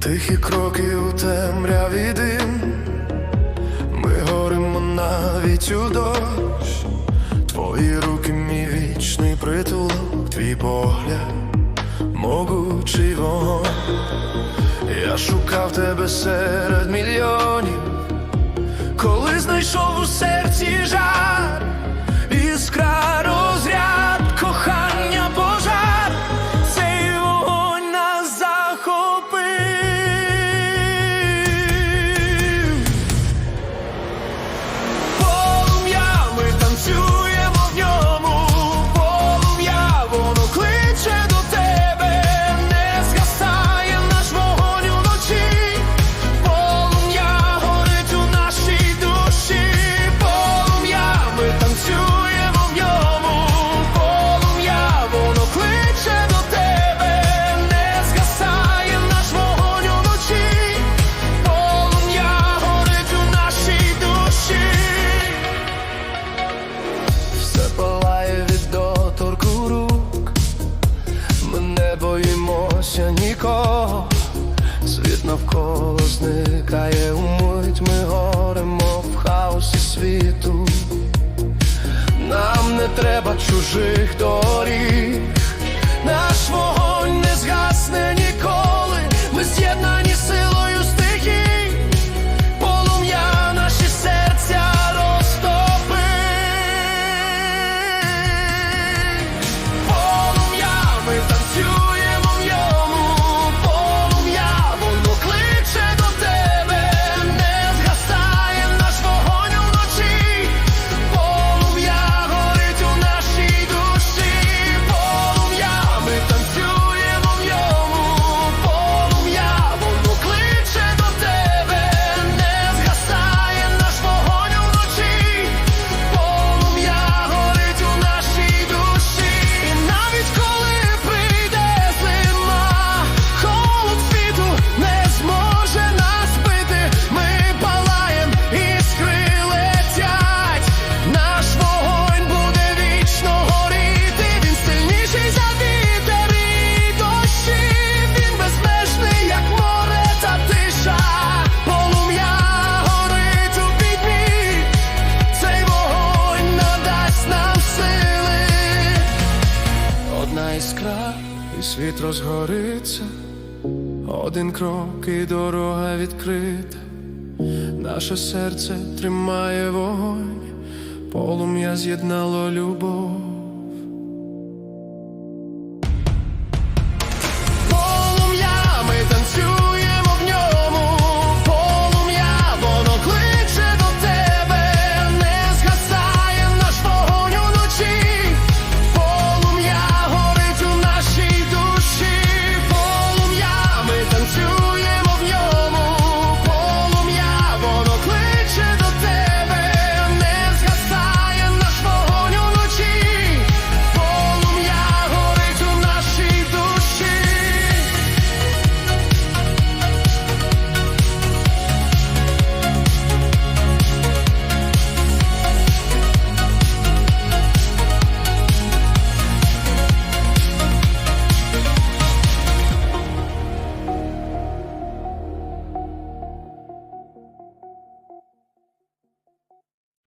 Тихі кроки у темряві дим, ми горимо навіть у дощ, твої руки, мій вічний притулок, твій погляд, могучий вогонь. Я шукав тебе серед мільйонів, коли знайшов у серці жаль. навколо зникає умить, ми горемо в хаосі світу, нам не треба чужих доріг, наш вогонь не згасне. іскра, і світ розгориться, один крок і дорога відкрита, наше серце тримає вогонь, полум'я з'єднало любов.